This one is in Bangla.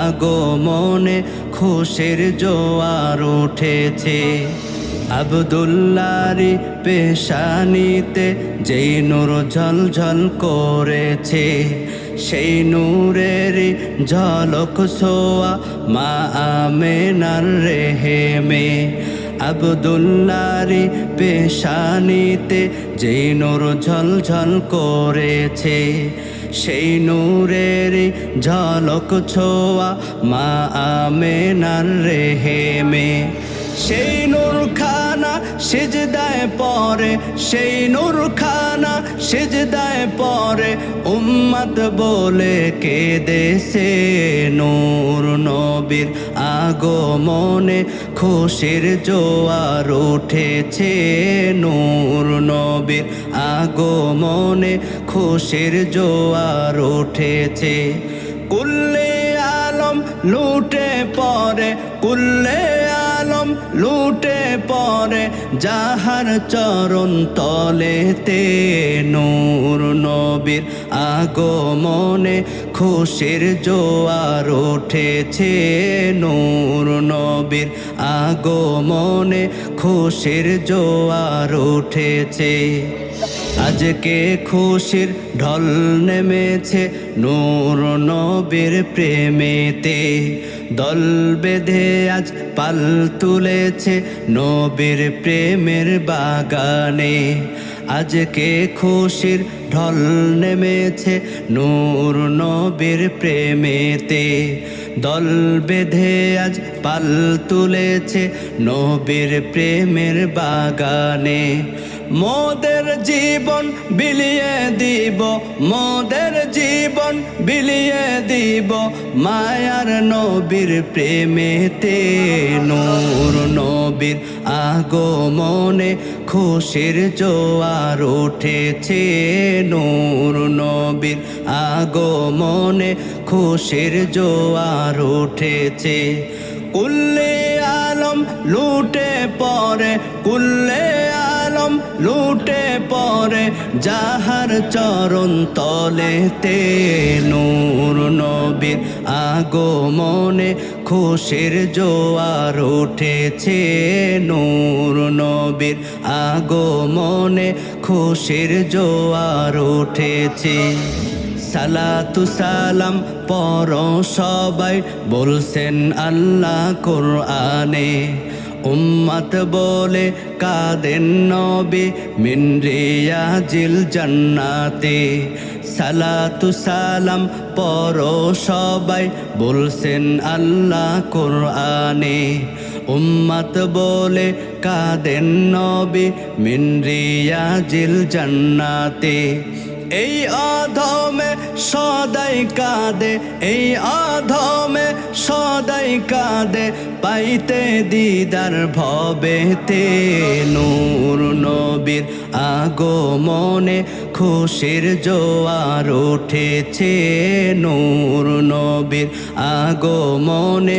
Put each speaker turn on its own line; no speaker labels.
আগমনে খুশির জোয়ার উঠেছে। আবদুল্লারি পেশানিতে যেই নূর ঝলঝল করেছে, সেই নূরেরই ঝলক সোয়া মা আমেনার রেহেমে। আবদুল্লারি পেশানিতে যেই নূর ঝলঝল করেছে সেই নূরের ঝলক ছোয়া মা আমেনার রেহেমে। সেই নূর খানা সিজদায় পরে, সেই নূর খানা সিজদায় পরে, উম্মত বলে কে দেশে নূর নবীর আগমনে। খুশির জোয়ার উঠেছে নূর নবীর আগমনে। খুশির জোয়ার উঠেছে। কুল্লে আলম লুটে পরে, কুল্লে আলম লুটে পরে যাহার চরণ তলেতে নূর নবীর আগমনে খুশির জোয়ার উঠেছে। নূর নবীর আগমনে খুশির জোয়ার উঠেছে। আজকে খুশির ঢল নেমেছে নূর নবীর প্রেমেতে। দল বেঁধে আজ পাল তুলেছে নবীর প্রেমের বাগানে। আজকে খুশির ঢল নেমেছে নূর নবীর প্রেমেতে। দল বেঁধে আজ পাল তুলেছে নবীর প্রেমের বাগানে। মোদের জীবন বিলিয়ে দিব, মোদের জীবন বিলিয়ে দিব। মায়ার নবীর প্রেমেতে নূর নবীর আগমনে খুশির জোয়ার উঠেছে। নূর নবীর আগমনে খুশির জোয়ার উঠেছে। কুল্লে আলম লুটে পরে কুল্লে লুটে পরে যাহার চরণ তলেতে নূর নবীর আগমনে খুশির জোয়ার উঠেছে নূর নবীর আগমনে খুশির জোয়ার উঠেছে। সালাতু সালাম পর সবাই, বলছেন আল্লাহ কোরআনে। উম্মত বলে কাদেন নবে মিনরিয়া জিল জান্নাতে। সালাতু সালাম পর সবাই বলছেন আল্লাহ কোরআনে। উম্মত বলে কাদেন নবী মিনরিয়া জিল জান্নাতে। এই অধমে সদাই কাঁদে, এই অধমে সদাই কাঁদে, পাইতে দিদার ভবেতে নূর নবীর আগমনে খুশির জোয়ার উঠেছে। নূর নবীর আগমনে